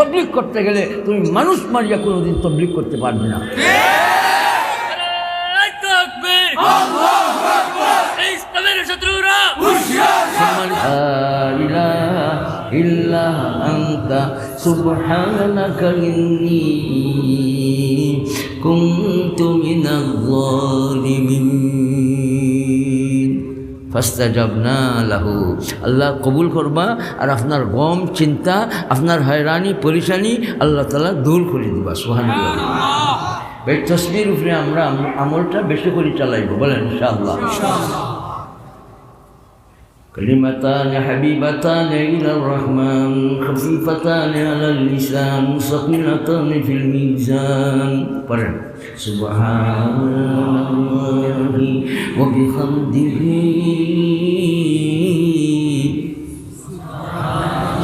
তবলিক করতে গেলে তুমি মানুষ মারিয়া কোনোদিন তবলিক করতে পারবে না। এই ইসলামের শত্রুরা। ইল্লা আন্তা ফাস্তাজাবনা লাহু। আল্লাহ কবুল করবা আর আপনার গম চিন্তা আপনার হয়রানি পরিশানি আল্লাহ তালা দূর করে দিবা সোহান তসবির উপরে আমরা আম- আমলটা বেশি করে চালাইব বলেন ইনশাআল্লাহ। كلمتان حبيبتان إلى الرحمن خفيفتان على اللسان ثقيلتان في الميزان سبحان الله وبحمده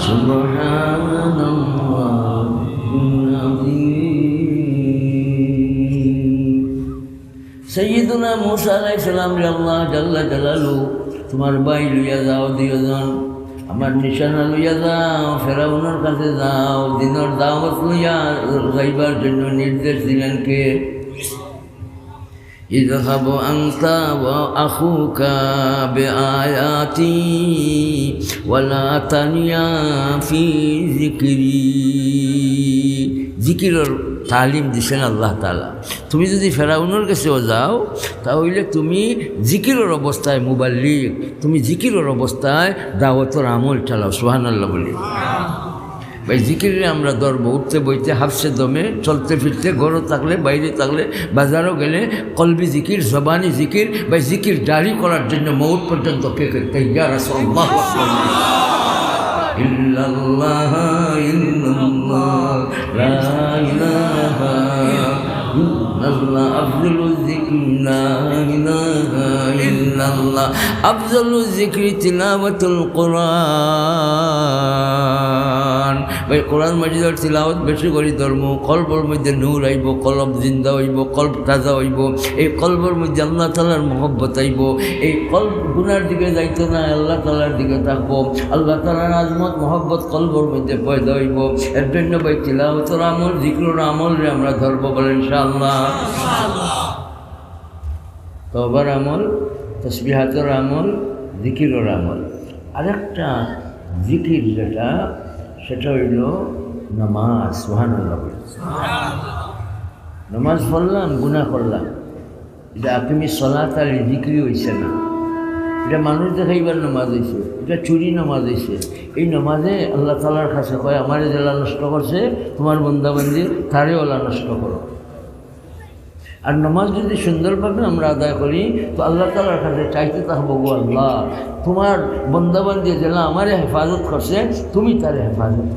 سبحان الله العظيم سيدنا موسى عليه السلام لله جل جلاله তোমার বাই লইয়া যাও দুইজন আমার নিশানা লইয়া যাও ফেরাউনের কাছে যাও দিনের দাওয়াত লইয়া যাইবার জন্য নির্দেশ দিলেন কে اذهب أنت وأخوك بآياتي ولا تنيا في ذكري জিকিরের তালিম দিছেন আল্লাহ তালা তুমি যদি ফেরাউনের কাছেও যাও, তাহলে তুমি জিকিরের অবস্থায় মুবাল্লিক, তুমি জিকিরের অবস্থায় দাওয়াতর আমল চালাও সোহান আল্লাহ বলি। ভাই জিকিরে আমরা ধরব উঠতে বইতে হাফসে দমে, চলতে ফিরতে ঘরও থাকলে, বাইরে থাকলে, বাজারও গেলে, কলবি জিকির, জবানি জিকির বা জিকির জারি করার জন্য মৌত পর্যন্ত কে কে আল্লাহু ইল্লাল্লাহ আফজালু যিকরি লা ইলাহা ইল্লাল্লাহ আফজালু যিকরি তিলাওয়াতুল কোরআন ভাই, কোরআন মাজিদের তিলাওয়াত বেশি করে ধর্ম, কল্পর মধ্যে নূর আইব, কলব জিন্দা হইব, কল্প তাজা হইব, এই কল্পর মধ্যে আল্লাহ তালার মহব্বত আইব, এই কল্প গুনার দিকে যাইতো না, আল্লাহ তালার দিকে থাকব, আল্লাহ তালার আজমত, মহব্বত কল্পর মধ্যে পয়দা হইব। এর জন্য ভাই, তিলাওয়াতর আমল, জিক্রর আমল রে আমরা ধরবো বলেন ইনশাআল্লাহ। তবার আমল তসবিহাতর আমল জিকিরর আমল। আরেকটা জিকির যেটা সেটা হইল নামাজ বলে। নামাজ পড়লাম গুণা করলাম। এটা আপনি সলাত আর জিক্রি হইছে না। এটা মানুষ দেখাইবার নামাজ হয়েছে এটা চুরি নামাজ হয়েছে এই নামাজে আল্লাহ তালার কাছে কয় আমার জেলা নষ্ট করছে তোমার বন্দাবন্দি তারে ওলা নষ্ট করো। আর নামাজ যদি সুন্দরভাবে আমরা আদায় করি, তো আল্লাহ তালার কাছে চাইতে থাকব গো আল্লাহ। তোমার বন্দাবন্দি জেলা আমারে হেফাজত করছে, তুমি তারে হেফাজত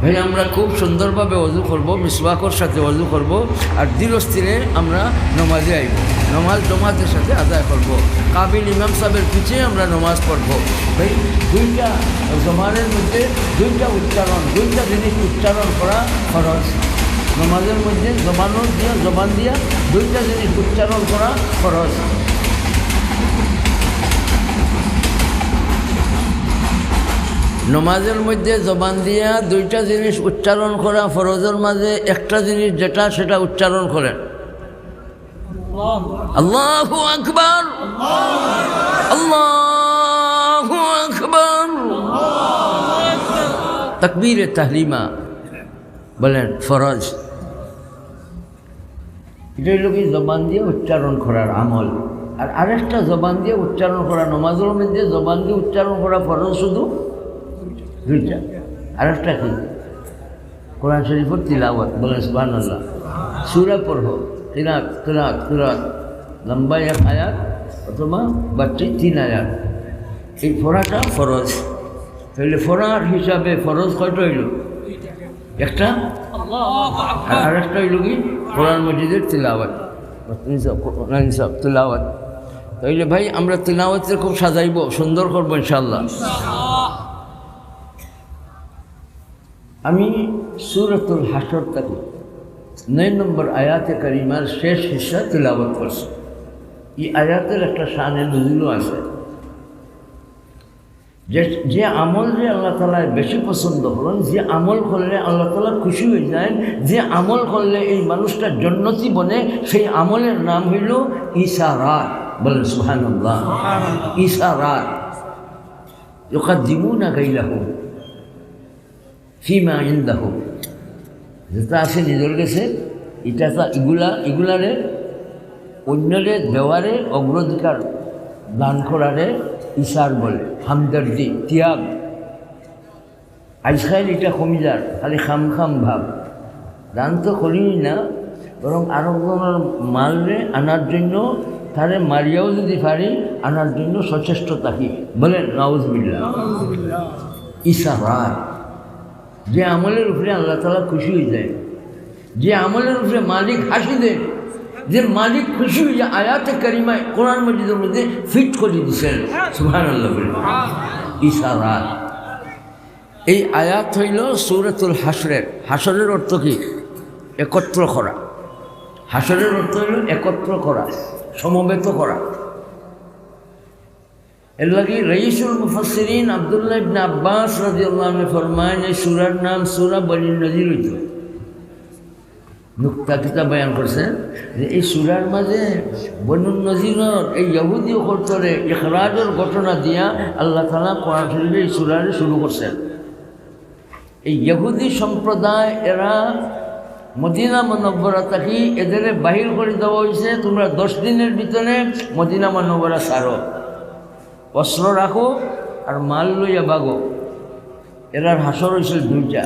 ভাই, আমরা খুব সুন্দরভাবে অজু করব, মিসওয়াকর সাথে অজু করব, আর ধীরস্থিরে আমরা নমাজে আইব। নমাজ জমাতের সাথে আদায় করব। কাবিল ইমাম সাহেবের পিছিয়ে আমরা নমাজ পড়ব। ভাই, দুইটা জমানের মধ্যে দুইটা উচ্চারণ, দুইটা জিনিস উচ্চারণ করা খরচ নমাজের মধ্যে জমানোর দিয়া, জবান দিয়া দুইটা জিনিস উচ্চারণ করা খরচ নমাজের মধ্যে জবান দিয়া দুইটা জিনিস উচ্চারণ করা ফরজের মাঝে একটা জিনিস যেটা সেটা উচ্চারণ করেন। আল্লাহ আকবর। আল্লাহ আকবর। তকবীর তাহলিমা বলেন ফরজ। এটা হলো কি জবান দিয়ে উচ্চারণ করার আমল। আর আরেকটা জবান দিয়ে উচ্চারণ করা নমাজের মধ্যে জবান দিয়ে উচ্চারণ করা ফরজ শুধু দুইটা। আরেকটা কি? কোরআন শরীফের তিলাওয়াত বলে সুবাহ আল্লাহ সুরা পড়ব তিরাত তিরাত তিরাত লম্বা এক আয়াত অথবা বাচ্চি তিন আয়াত। এই ফোড়াটা ফরজ তাহলে ফোড়ার হিসাবে ফরজ কয়টা হইল? একটা। আর আরেকটা হইল কি? কোরআন মসজিদের তিলাওয়াত সব তিলাওয়াত। তাইলে ভাই, আমরা তিলাওয়াতের খুব সাজাইব, সুন্দর করব ইনশাল্লাহ আমি সুরতুল হাসর থেকে নয় নম্বর আয়াতে করিমার শেষ হিসা তিলাবত করছি। এই আয়াতের একটা শানে নজুলও আছে। যে যে আমল যে আল্লাহ তালায় বেশি পছন্দ করেন যে আমল করলে আল্লাহ তালা খুশি হয়ে যায় যে আমল করলে এই মানুষটার জন্নতি বনে সেই আমলের নাম হইল ইশারা। বলে সুহানুল্লাহ ইশারা। ওখান দিবু না গাইলা হোক ফিমা ইন্দা হোক যেটা আছে নিজের গেছে এটা ইগুলা ইগুলারে অন্যরে দেওয়ারে অগ্রাধিকার দান করারে ইশার বলে, হামদর্দি ত্যাগ আজকাল এটা কমি যার খালি খাম খাম ভাব। দান তো করিই না, বরং জনের মালরে আনার জন্য তারে মারিয়াও যদি পারি আনার জন্য সচেষ্ট থাকি। বলেন নাউজবিল্লা ইশারাত যে আমলের উপরে আল্লাহ তালা খুশি হয়ে যায়। যে আমলের উপরে মালিক হাসি দেন যে মালিক খুশি হয়ে আয়াতে কারিমায় কোরআন মজিদের মধ্যে ফিট করে দিচ্ছেন সুহান আল্লাহ ইশারাত এই আয়াত হইল সৌরাতুল হাসরের হাসরের অর্থ কি? একত্র করা। হাসরের অর্থ হইল একত্র করা, সমবেত করা। এর লাগে রঈসুল মুফাসসিরিন আব্দুল্লাহ ইবনে আব্বাস আনহু ফরমায় সূরার নাম সূরা বনি নজির হইত নুক্তা কিতাব বয়ান করছেন যে এই সূরার মাঝে বনু নজিরর এই ইহুদি কর্তরে ইখরাজের ঘটনা দিয়া আল্লাহ তাআলা কোরআন শরীফে এই সূরারে শুরু করছেন। এই ইহুদি সম্প্রদায় এরা মদিনা মনব্বরা থাকি এদের বাহির করে দেওয়া হয়েছে তোমরা দশ দিনের ভিতরে মদিনা মনব্বরা সারো অস্ত্র রাখো আর মাল লইয়া বাগো। এরার হাসর হয়েছিল দুইটা।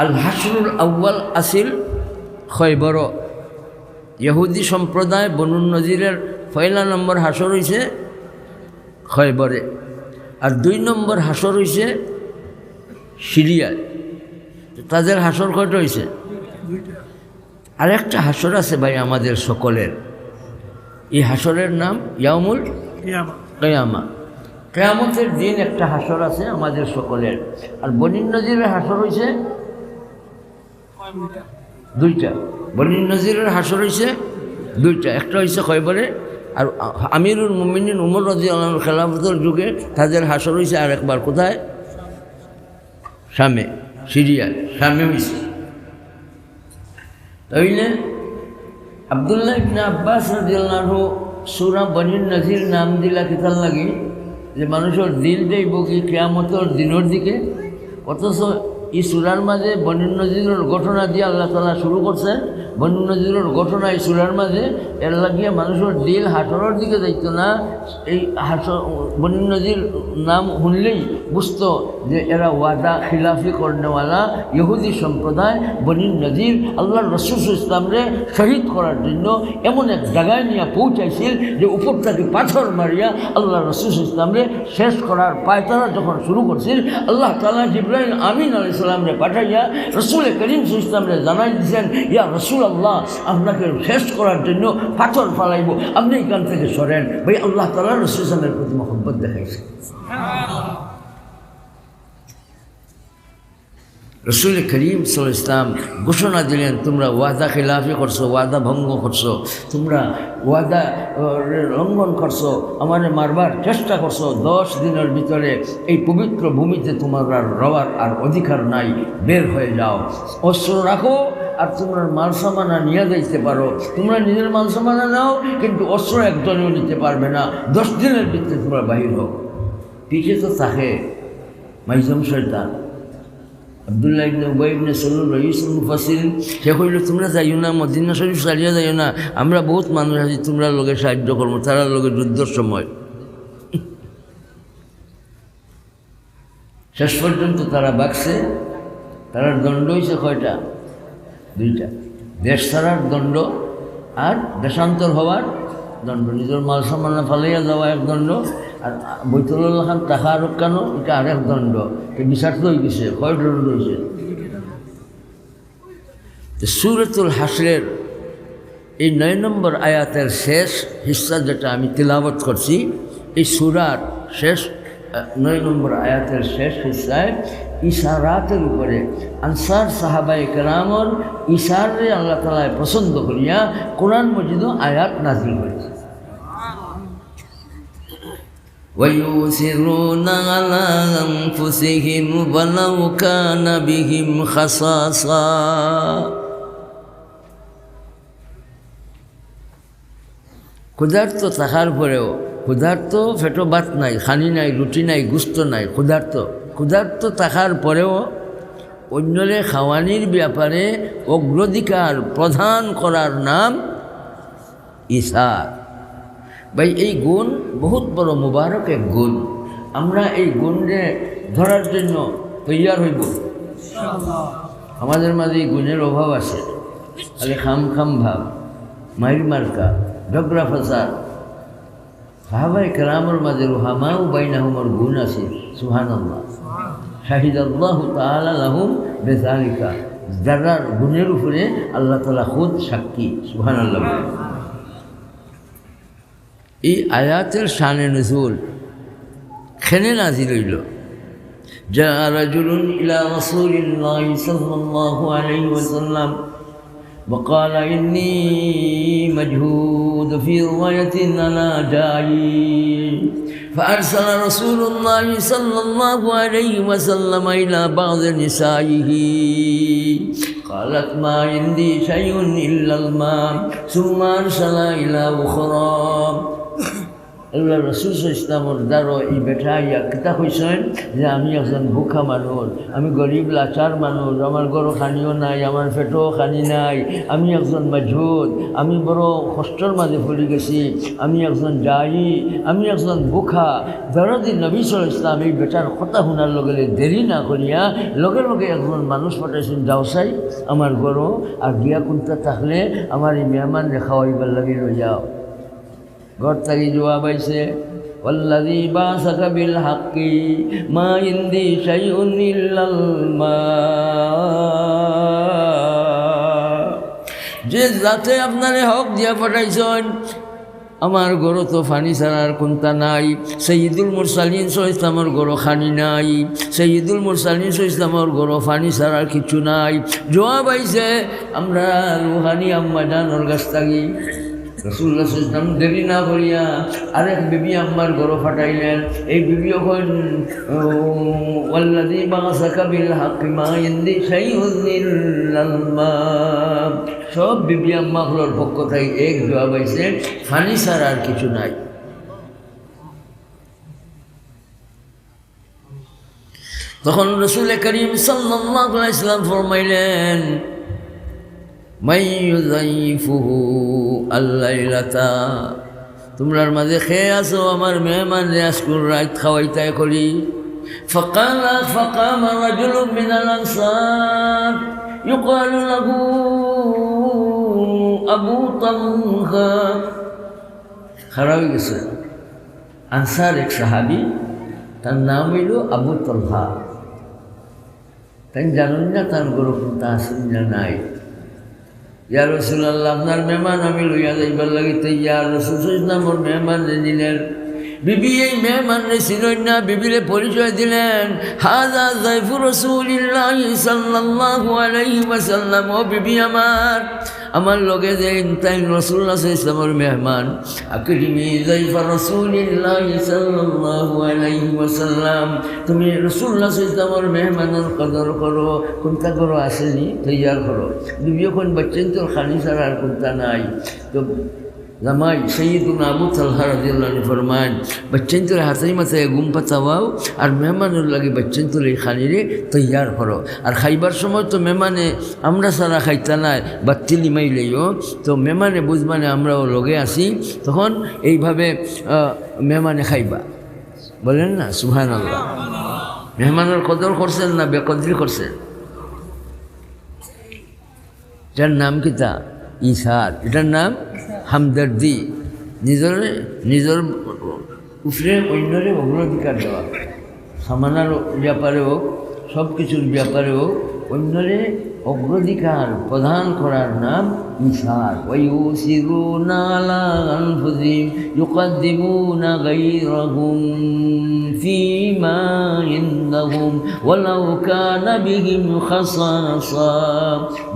আল হাসরুল আউ্বাল আসিল খয়বর ইহুদি সম্প্রদায় বনুন নজিরের পয়লা নম্বর হাসর হয়েছে খয়বরে আর দুই নম্বর হাসর হয়েছে সিরিয়ায়। তাদের হাসর কয়টা হয়েছে আর একটা হাসর আছে ভাই আমাদের সকলের। এই হাসরের নাম ইয়ামুল কেয়ামা। কেয়ামতের দিন একটা হাসর আছে আমাদের সকলের। আর বনির নজিরের হাসর হয়েছে দুইটা। বনির নজিরের হাসর হয়েছে দুইটা। একটা হয়েছে কয়বারে? আর আমিরুল মুমিনিন উমর রাজি আল্লাহ খেলাফতের যুগে তাদের হাসর হয়েছে আর একবার কোথায়? সামে সিরিয়ায়। সামে হয়েছে তাইলে আবদুল্লাহ ইবনে আব্বাস রাদিয়াল্লাহু সুরা বনির নজির নাম দিলা কিতাল লাগে যে মানুষের দিল যাইব কি কেয়ামতর দিনের দিকে? অথচ এই সুরার মাঝে বনির নজির ঘটনা দিয়ে আল্লাহ তালা শুরু করছেন বনির নজিরের ঘটনা এই সুরার মাঝে এর লাগিয়ে মানুষের দিল হাসরের দিকে যাইতো না। এই হাস বনির নজির নাম শুনলেই বুঝতো যে এরা ওয়াদা খিলাফি করনেওয়ালা ইহুদি সম্প্রদায় বনির নজির আল্লাহ রসুল ইসলামরে শহীদ করার জন্য এমন এক জায়গায় নিয়ে পৌঁছাইছিল যে উপর থেকে পাথর মারিয়া আল্লাহ রসুল ইসলামরে শেষ করার পায়তারা যখন শুরু করছিল, আল্লাহ তালা জিব্রাহিম আমিন আলি সাল্লামরে পাঠাইয়া রসুল করিম ইসলামরে জানাই দিয়েছেন ইয়া রসুল আল্লাহ আপনাকে শেষ করার জন্য পাথর ফালাইব। আপনি এখান থেকে সরেন। ভাই, আল্লাহ তালা রসুল ইসলামের প্রতি মহব্বত দেখাইছে। রসুল করিম সাল ইসলাম ঘোষণা দিলেন, তোমরা ওয়াদা খিলাফি করছ, ওয়াদা ভঙ্গ করছ, তোমরা ওয়াদা লঙ্ঘন করছ, আমার মারবার চেষ্টা করছ, দশ দিনের ভিতরে এই পবিত্র ভূমিতে তোমার রওয়ার আর অধিকার নাই, বের হয়ে যাও। অস্ত্র রাখো আর তোমরা মাল সামানা নিয়ে যাইতে পারো। তোমরা নিজের মাল সামানা নাও, কিন্তু অস্ত্র একজনেও নিতে পারবে না। দশ দিনের ভিতরে তোমরা বাহির হোক পিছিয়ে তো থাকে। মাইজম শৈতান আবদুল্লাহ ইবনে উবাই ইবনে সলুল রইসুল মুফাসির সে কইল, তোমরা যাইও না, মদিনা শরীফ চালিয়ে যাইও না। আমরা বহুত মানুষ আছি, তোমরা লোকে সাহায্য করব, তারা লোকে যুদ্ধর সময়। শেষ পর্যন্ত তারা বাগছে। তারা দণ্ড হয়েছে কয়টা? দুইটা। দেশ ছাড়ার দণ্ড আর দেশান্তর হওয়ার দণ্ড। নিজের মাল সম্মান ফালাইয়া যাওয়া এক দণ্ড আর বৈতুল্লাহ খান টাকা আটকানো এটা আরেক দণ্ড। তো বিষাক্ত হয়ে গেছে কয় দণ্ড হয়েছে সুরতুল হাসরের এই নয় নম্বর আয়াতের শেষ হিস্সা যেটা আমি তিলাবত করছি, এই সুরার শেষ নয় নম্বর আয়াতের শেষ হিস্সায় ইশারাতের উপরে আনসার সাহাবাই কেরামর ইশারে আল্লাহ তালায় পছন্দ করিয়া কোরআন মজিদ আয়াত নাজিল করেছে ويؤثرون على أنفسهم ولو كان بهم خصاصة ক্ষুধার্ত থাকার পরেও ক্ষুধার্ত ফেটো ভাত নাই খানি নাই রুটি নাই গুস্ত নাই ক্ষুধার্ত ক্ষুধার্ত থাকার পরেও অন্যরে খাওয়ানির ব্যাপারে অগ্রাধিকার প্রধান করার নাম ইসার ভাই, এই গুণ বহুত বড় মুবারক এক গুণ। আমরা এই গুণে ধরার জন্য তৈয়ার হইব। আমাদের মাঝে এই গুণের অভাব আছে। খালি খাম খাম ভাব, মাইর মার্কা, ঝগড়া ফাসাদ। সাহাবাই কেরামর মাঝে রুহামাও বাইনাহুমর গুণ আছে সুহান আল্লাহ শাহিদ আল্লাহ তালা লাহুম বেজালিকা যারার গুণের উপরে আল্লাহ তালা খুদ সাক্ষী সুহান আল্লাহ এই আয়াতের শানে নজুল খেনে নাজিল হইল جاء رجل إلى رسول الله صلى الله عليه وسلم وقال إني مجهود في رواية أنا جاي فأرسل رسول الله صلى الله عليه وسلم إلى بعض نسائه. قالت ما عندي شيء إلا الماء ثم أرسل إلى أخرى. আল্লাহ রসুল ইসলামর দ্বারা এই বেটা ইয়া কিতা কইছেন যে আমি একজন ভুখা মানুষ আমি গরিব, লাচার মানুষ আমার গরু খানিও নাই আমার পেটও খানি নাই, আমি একজন মজুদ আমি বড় কষ্টর মাঝে পড়ে গেছি, আমি একজন যাই আমি একজন ভুখা। দরদি নবী সাল ইসলাম এই বেটার কথা শোনার লগে দেরি না করিয়া লগে লগে একজন মানুষ পাঠাইছেন যাও চাই আমার গরু আর গিয়া কোনটা থাকলে আমার এই মেহমান রেখা হইবার লাগে লই যাও। ঘর থেকে জবাব আইছে والذي بعثك بالحق ما عندي شيء إلا الماء যে যাতে আপনারে হক দিয়া পাঠাইছেন আমার গরু তো ফানি ছাড়ার কোনটা নাই সৈয়দুল মুরসালিন সহ ইসলামর গরু খানি নাই সৈয়দুল মুরসালিন সহ ইসলামর গরু ফানি ছাড়ার কিছু নাই জবাব আইছে আমরা রুহানি আম্মা জানোর গাছ থাকি রসুল্লাহ ইসলাম দেরি না করিয়া আরেক বিবি আম্মার গরো ফাটাইলেন। এই বিবি এখন ওয়াল্লাদি বাসাকা বিল হাকি মা ইন্দি সব বিবি আম্মাগুলোর পক্ষ থেকে এক আইছে ফানি ছাড়া আর কিছু নাই। তখন রসুল করিম সাল্লাহ ইসলাম ফরমাইলেন মাইয়ুজাইফুহু আল্লাইলাতা তোমরার মাঝে খেয়ে আসো আমার মেহমান রেয়াজকুর রাত খাওয়াইতাই করি فقال فقام رجل من الأنصار يقال له أبو طلحة খারাপ গেছে আনসার এক সাহাবি তার নাম হইল আবু তলহা তাই জানুন না তার গরু কোনটা আসেন না নাই ইয়া রসুল্লাহ আপনার মেহমান আমি লইয়া যাইবার লাগিতে ইয়া রসুল ইসলামর মেহমান নিলেন বিবি এই মেহমান রে চিনই না বিবিরে পরিচয় দিলেন। হাজা জাইফুর রসুলিল্লাহ সাল্লাল্লাহু আলাইহি ওয়াসাল্লাম, ও বিবি আমার আমার লগে যে তাই রসুল্লাহ ইসলামের মেহমান, আকরিমি জাইফা রসুলিল্লাহ সাল্লাল্লাহু তুমি রসুল্লাহ ইসলামের মেহমানের কদর করো, কোনটা করো আসেনি, তৈয়ার করো। বিবি এখন বাচ্চেন তোর খালি ছাড়া আর কোনটা নাই। তো জামাই সৈয়দুল আবু তালহা রাজিউল্লাহ ফরমান বচ্চন তোর হাতাই মাথায় গুম পাতাওয়াও আর মেহমানের লাগে বচ্চন তোর এই খানিরে তৈয়ার করো আর খাইবার সময় তো মেহমানে আমরা সারা খাইতা নাই বাত্তি লিমাইলেও তো মেহমানে বুঝবানে আমরাও লগে আসি তখন এইভাবে মেহমানে খাইবা বলেন না সুহান আল্লাহ মেহমানের কদর করছেন না বেকদরি করছেন যার নাম কিতা ইসার এটার নাম হামদার্দি, নিজের নিজের উপরে অন্যরে অগ্রাধিকার দেওয়া। সামানার ব্যাপারে হোক, সব কিছুর ব্যাপারে হোক, অন্যরে অগ্রাধিকার প্রধান করার নাম ইসার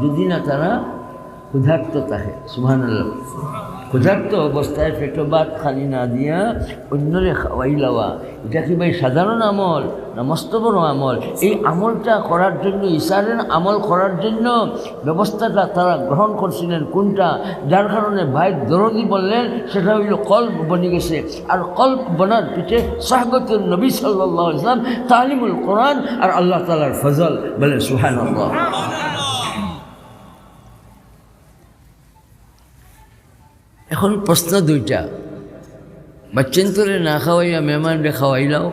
যদি না তারা ক্ষুধার্ত থাকে সুহান ক্ষুধার্ত অবস্থায় পেটো ভাত খালি না দিয়া অন্যরে খাওয়াই লওয়া। এটা কি ভাই সাধারণ আমল না মস্ত আমল? এই আমলটা করার জন্য, ইসারের আমল করার জন্য ব্যবস্থাটা তারা গ্রহণ করছিলেন কোনটা? যার কারণে ভাই দরদি বললেন, সেটা হইল কল্প বনে গেছে। আর কল্প বনার পিঠে সাহবতুল নবী সাল্লাহ ইসলাম তালিমুল কোরআন আর আল্লাহ তালার ফজল বলে সুহান আল্লাহ এখন প্রশ্ন দুইটা। বাচ্চেন্তরে না খাওয়াইয়া মেহমানরে খাওয়াইলাও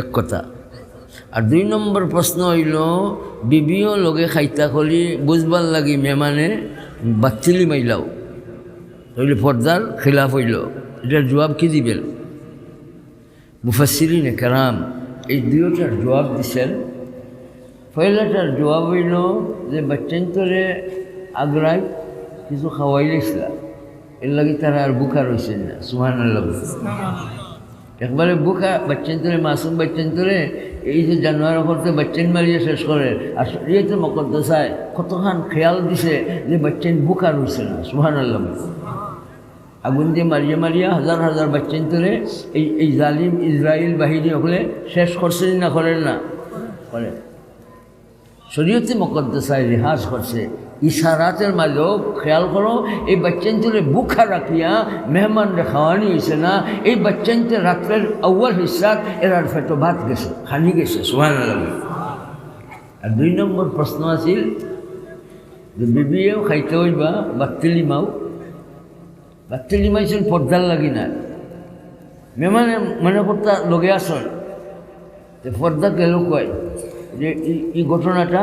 এক কথা। আর দুই নম্বর প্রশ্ন হইল, বিবিও লগে খাইতা করি বুঝবার লাগি মেহমানে বাচ্চিলি মাইলাও। হইলে পর্দার খিলাফ হইল। এটার জবাব কি দিবেন? মুফাসিরিন কেরাম এই দুইটার জবাব দিছেন। পয়লাটার জবাব হইল যে বাচ্চেন্তরে আগ্রায় কিছু খাওয়াইলেছিলা এর লাগে তারা আর বুকা রয়েছেন না সুহান একবারে বুকা বাচ্চেন তোরে মাসুম বাচ্চেন তোরে এই যে জানোয়ার করতে বাচ্চেন মারিয়ে শেষ করে, আর শরীয়তে মকদ্দসায় কতখান খেয়াল দিছে যে বাচ্চেন বুকা রয়েছে না সুহান আল্লাহ আগুন দিয়ে মারিয়ে মারিয়া হাজার হাজার বাচ্চেন তোরে এই এই জালিম ইসরায়েল বাহিনী হলে শেষ করছেন না করেন না? করে শরীয়তে মকদ্দসায় রেহাজ করছে। ইশারাতের মাঝেও খেয়াল করো এই বাচ্চানতে বুখা রাখিয়া মেহমানরা খাওয়ানি হয়েছে না এই বাচ্চানতে রাত্রের আউ্য়াল হিসাব এরার ফেটো ভাত গেছে খানি গেছে সোহান আর দুই নম্বর প্রশ্ন আছিল যে বিবিয়েও খাইতে হইবা বাত্তিলি মাও বাত্তিলি মাইছিল পর্দার লাগি না মেহমানে মনে করতা লগে আসন যে পর্দা গেল কয় যে এই ঘটনাটা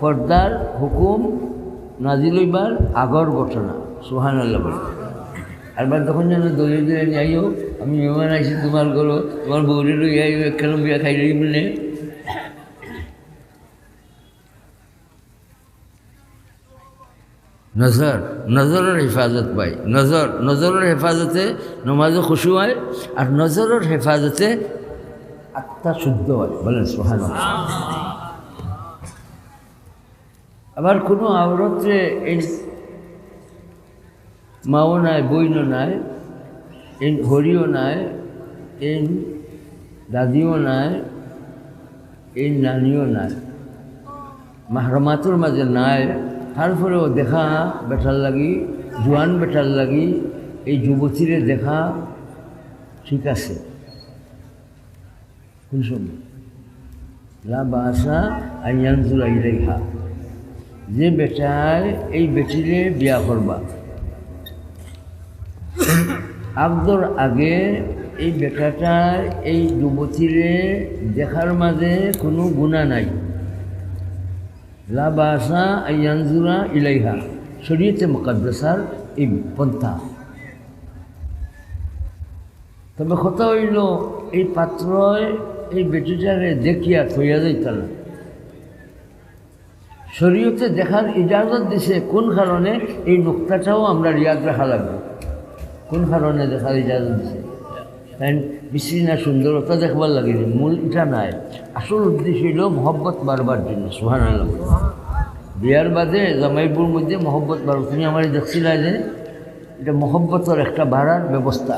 পর্দার হুকুম নাজিল হইবার আগর ঘটনা সুহান আল্লাহ বলে। আরবার তখন যেন দলিয়ে নিয়ে আইও আমি মেহমান আইছি, তোমার ঘর তোমার বৌরে লই আইও একখান বিয়া খাই রই বলে। নজর, নজরের হেফাজত পাই নজর, নজরের হেফাজতে নমাজও খুশু হয়, আর নজরের হেফাজতে আত্মা শুদ্ধ হয়, বলেন সোহান আবার কোনো আওরতে এই মাও নাই, বইনও নাই, এই হরিও নাই, এই দাদিও নাই, এই নানিও নাই। মাহরমাতুর মাঝে নাই। তারপরেও দেখা, বেটার লাগি, জোয়ান বেটার লাগি, এই যুবতীরে দেখা, ঠিক আছে। কোন সময়? লা বাসা আইয়ানজুর আইলাইহা যে বেটায় এই বেটিরে বিয়া করবা। আগদর আগে এই বেটাটার এই যুবতীরে দেখার মাঝে কোনো গুণা নাই। লা বাসা আইয়ানজুরা ইলাইহা, শরীয়তে মুকাদ্দাসার এই পন্থা। তবে কথা হইল, এই পাত্রয় এই বেটিটারে দেখিয়া থইয়া যাইত না শরীয়তে দেখার ইজাজত দিছে, কোন কারণে? এই নোক্তাটাও আমরা রিয়াদ রাখা লাগবে। কোন কারণে দেখার ইজাজত দিছে? বিশ্রী না সুন্দরতা দেখবার লাগে মূল এটা নাই। আসল উদ্দেশ্য হইল মহব্বত বাড়বার জন্য সুহান আলম বিয়ার বাদে জামাইপুর মধ্যে মহব্বত বাড়ব তুমি আমার দেখছিলা যে, এটা মহব্বতের একটা বাড়ার ব্যবস্থা।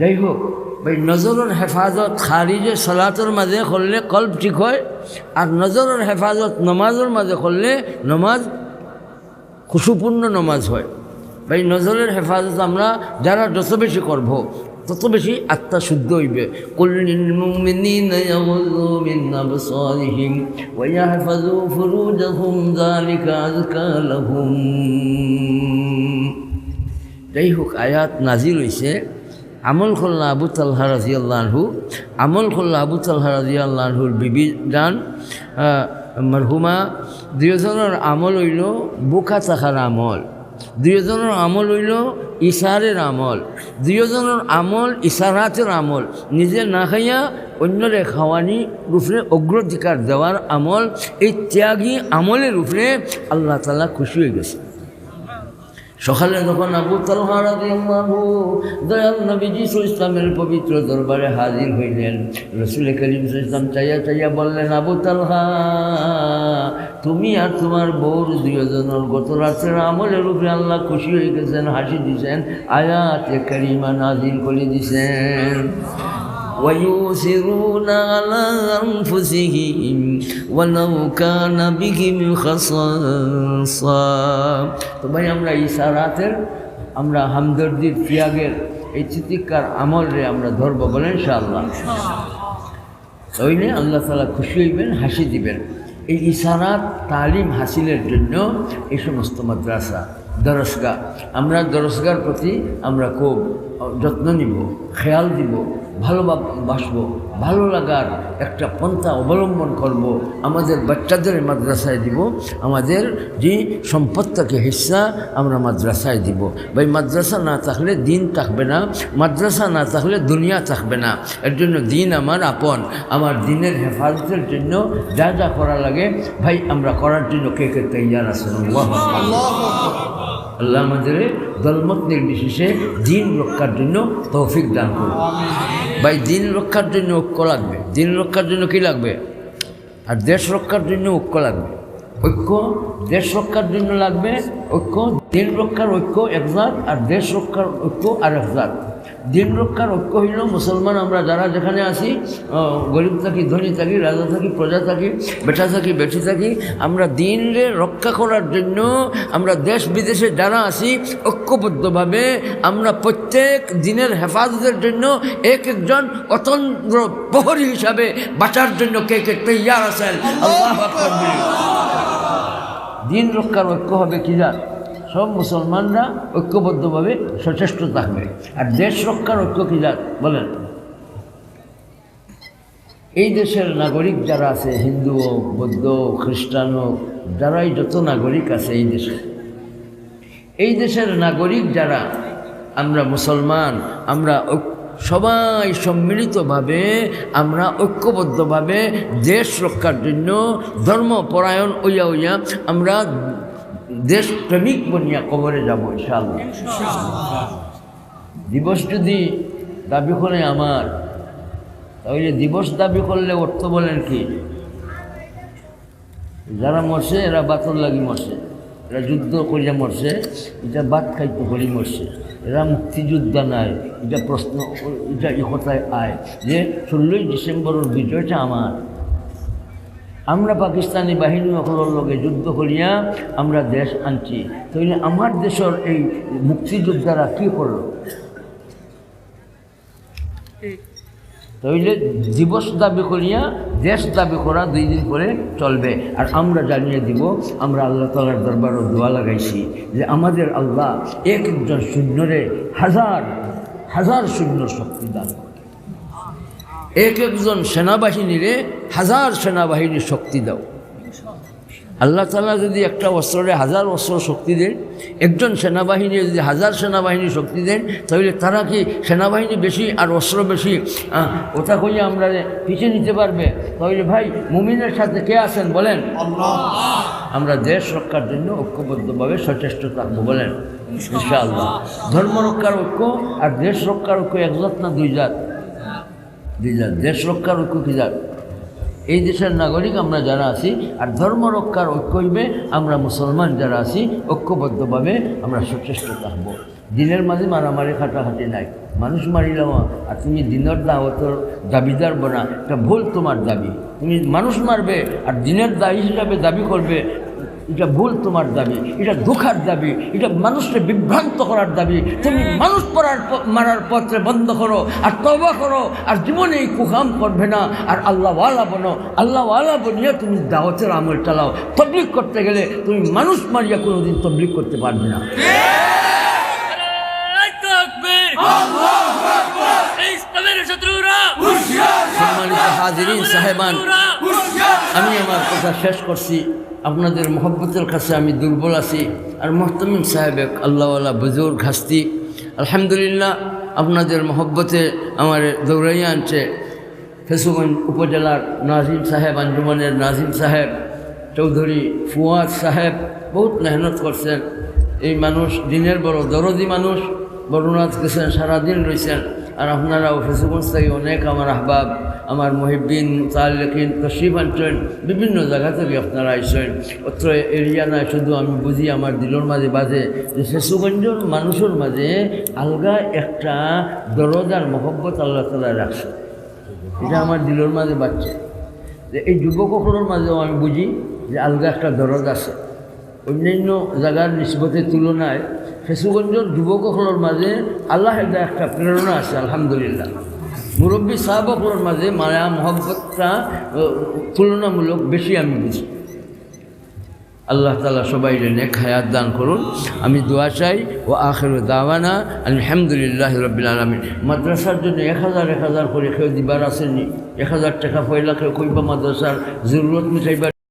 যাই হোক ভাই নজরের হেফাজত খারিজে সলাতের মাঝে করলে কল্প ঠিক হয়, আর নজরের হেফাজত নমাজের মাঝে করলে নমাজ খুশুপূর্ণ নমাজ হয়। ভাই নজরের হেফাজত আমরা যারা যত বেশি করব, তত বেশি আত্মা শুদ্ধ হইবে। যাই হোক আয়াত নাজিল হইছে। আমল খোল্লা আবু তাল্হা রাজি আল্লাহু আমল খোল্লা আবু তাল্হা রাজি আল্লাহুর বিবি গান মরহুমা, দুইজনের আমল হইল বোকা থাকার আমল। দুইজনের আমল হইল ইশারের আমল। দুইজনের আমল ইশারাতের আমল। নিজে না খাইয়া অন্যরে খাওয়ানি রূপে অগ্রাধিকার দেওয়ার আমল। এই ত্যাগী আমলের উপরে আল্লাহ তালা খুশি হয়ে গেছে। সকালে যখন আবু দয়াল নবীজি ইসলামের পবিত্র দরবারে হাজির হইলেন, রসুল করিম ইসলাম চাইয়া চাইয়া বললেন, আবু তালহা, তুমি আর তোমার বউর দুজনের গত রাত্রের আমলের উপরে আল্লাহ খুশি হয়ে গেছেন, হাসি দিছেন, আয়াতে করিমা নাজিল করে দিছেন। ويؤثرون على أنفسهم ولو كان بهم خصاصة তো ভাই আমরা ইশারাতের আমরা হামদর্দির ত্যাগের এই চিতিকার আমলরে আমরা ধরব বলেন ইনশাআল্লাহ তাইলে আল্লাহ তালা খুশি হইবেন হাসি দিবেন এই ইশারাত তালিম হাসিলের জন্য এই সমস্ত মাদ্রাসা দরসগা আমরা দরসগার প্রতি আমরা খুব যত্ন নিব খেয়াল দিব ভালোবাসবো ভালো লাগার একটা পন্থা অবলম্বন করব, আমাদের বাচ্চাদের মাদ্রাসায় দিব, আমাদের যে সম্পদটাকে হিসা আমরা মাদ্রাসায় দিব। ভাই, মাদ্রাসা না থাকলে দিন থাকবে না, মাদ্রাসা না থাকলে দুনিয়া থাকবে না। এর জন্য দিন আমার আপন, আমার দিনের হেফাজতের জন্য যা যা করা লাগে, ভাই, আমরা করার জন্য কে কে তৈয়ার আকবার। আল্লাহ আমাদের দলমত নির্বিশেষে দিন রক্ষার জন্য তৌফিক দান করুন। ভাই, দিন রক্ষার জন্য ঐক্য লাগবে। দিন রক্ষার জন্য কি লাগবে? আর দেশ রক্ষার জন্য ঐক্য লাগবে। ঐক্য, দেশ রক্ষার জন্য লাগবে ঐক্য, দিন রক্ষার ঐক্য একজাত আর দেশ রক্ষার ঐক্য আর একজাত দিন রক্ষার ঐক্য হইল মুসলমান আমরা যারা যেখানে আসি গরিব থাকি ধনী থাকি রাজা থাকি প্রজা থাকি বেটা থাকি বেটি থাকি আমরা দিনরে রক্ষা করার জন্য আমরা দেশ বিদেশে যারা আসি ঐক্যবদ্ধভাবে আমরা প্রত্যেক দিনের হেফাজতের জন্য এক একজন অতন্ত্র প্রহরী হিসাবে বাঁচার জন্য কে কে তৈয়ার আছেন? আল্লাহ দিন রক্ষার ঐক্য হবে কি জান সব মুসলমানরা ঐক্যবদ্ধভাবে সচেষ্ট থাকবে। আর দেশ রক্ষার ঐক্য কি বলেন। এই দেশের নাগরিক যারা আছে হিন্দু হোক বৌদ্ধ হোক, খ্রিস্টান হোক যারাই যত নাগরিক আছে এই দেশে এই দেশের নাগরিক যারা আমরা মুসলমান আমরা সবাই সম্মিলিতভাবে আমরা ঐক্যবদ্ধভাবে দেশ রক্ষার জন্য ধর্মপরায়ণ ওইয়া ওইয়া আমরা দেশ প্রেমিক বনিয়া কবরে যাব ইনশাআল্লাহ। দিবস যদি দাবি করে আমার তাহলে দিবস দাবি করলে অর্থ বলেন কি? যারা মরছে এরা বাতর লাগি মরছে। এরা যুদ্ধ করিয়া মরছে এটা বাদ খাইতে করি মরছে। এরা মুক্তিযোদ্ধা নাই এটা প্রশ্ন এটা ই কথায় আয় যে ষোলোই ডিসেম্বরের বিজয়টা আমার। আমরা পাকিস্তানি বাহিনী সকলের লগে যুদ্ধ করিয়া আমরা দেশ আনছি। তাইলে আমার দেশের এই মুক্তিযোদ্ধারা কি করল? তাইলে দিবস দাবি করিয়া, দেশ দাবি করা দুই দিন পরে চলবে। আর আমরা জানিয়ে দিব, আমরা আল্লাহ তালার দরবারও দোয়া লাগাইছি যে আমাদের আল্লাহ এক একজন শূন্যরে হাজার হাজার শূন্য শক্তি দান করে এক একজন সেনাবাহিনীরে হাজার সেনাবাহিনীর শক্তি দাও। আল্লাহ তালা যদি একটা অস্ত্রে হাজার অস্ত্র শক্তি দেন একজন সেনাবাহিনী যদি হাজার সেনাবাহিনী শক্তি দেন তাহলে তারা কি সেনাবাহিনী বেশি আর অস্ত্র বেশি? ওটা কইয়া আমরা পিছিয়ে নিতে পারবে। তাহলে ভাই মুমিনের সাথে কে আছেন বলেন? আমরা দেশ রক্ষার জন্য ঐক্যবদ্ধভাবে সচেষ্ট থাকব বলেন ইনশাআল্লাহ। ধর্ম রক্ষার ঐক্য আর দেশ রক্ষার ঐক্য একজাত না দুই জাত? দুই দেশ রক্ষার ঐক্য কি এই দেশের নাগরিক আমরা যারা আছি আর ধর্ম রক্ষার ঐক্য হইবে, আমরা মুসলমান যারা আছি, ঐক্যবদ্ধভাবে আমরা সচেষ্ট থাকব। দিনের মাঝে মারামারি খাটাখাটি নাই। মানুষ মারিলাম আর তুমি দিনের দাওয়াতর দাবিদার বনা এটা ভুল তোমার দাবি। তুমি মানুষ মারবে, আর দিনের দায়ী হিসাবে দাবি করবে এটা ভুল তোমার দাবি, এটা দুঃখার দাবি, এটা মানুষকে বিভ্রান্ত করার দাবি। তুমি মানুষ পড়ার মারার পত্রে বন্ধ করো আর তবা করো আর জীবনে এই কুকাম করবে না। আর আল্লাহওয়ালা বনো, আল্লাহওয়ালা বনিয়ে তুমি দাওয়াতের আমল চালাও। তবলিক করতে গেলে তুমি মানুষ মারিয়া কোনোদিন তবলিক করতে পারবে না। সম্মানিত হাজিরিন সাহেবান আমি আমার কথা শেষ করছি। আপনাদের মহব্বতের কাছে আমি দুর্বল আছি। আর মোহতমিম সাহেব এক আল্লাহওয়ালা বুজুর্গ হাস্তি আলহামদুলিল্লাহ আপনাদের মহব্বতে আমার দৌড়াইয়া আনছে ফেসুগঞ্জ উপজেলার নাজিম সাহেব আঞ্জুমানের নাজিম সাহেব চৌধুরী ফুয়াদ সাহেব বহুত মেহনত করছেন। এই মানুষ দিনের বড় দরদি মানুষ। বড়নাথ গেছেন সারাদিন রয়েছেন। আর আপনারাও ফেসবুক থেকে অনেক আমার আহবাব, আমার মহিবিন তালিন তশরিফ আনছেন বিভিন্ন জায়গা থেকে আপনারা আইসেন। অত্র এরিয়া নাই, শুধু আমি বুঝি আমার দিলর মাঝে বাজে, যে ফেসুগঞ্জর মানুষের মাঝে আলগা একটা দরজার মহব্বত আল্লাহ তালা রাখছে। এটা আমার দিলর মাঝে বাচ্চা যে এই যুবকসকলের মাঝেও আমি বুঝি যে আলগা একটা দরদ আছে। অন্যান্য জায়গার নিষ্পতের তুলনায় ফেসুগঞ্জর যুবকসকলের মাঝে আল্লাহ এটা একটা প্রেরণা আছে, আলহামদুলিল্লাহ। মুরব্বী সাহাবকলের মাঝে মায়া, মহব্বতটা তুলনামূলক বেশি আমি বুঝি। আল্লাহ তালা সবাই নেক হায়াত দান করুন। আমি দোয়া চাই, ও আখের দাওয়ানা, আলহামদুলিল্লাহ রবিল আলমিন। মাদ্রাসার জন্য এক হাজার এক হাজার করে কেউ দিবার আসেনি এক হাজার টাকা পয়লা কেউ কইবা মাদ্রাসার জরুরত মিটাইবার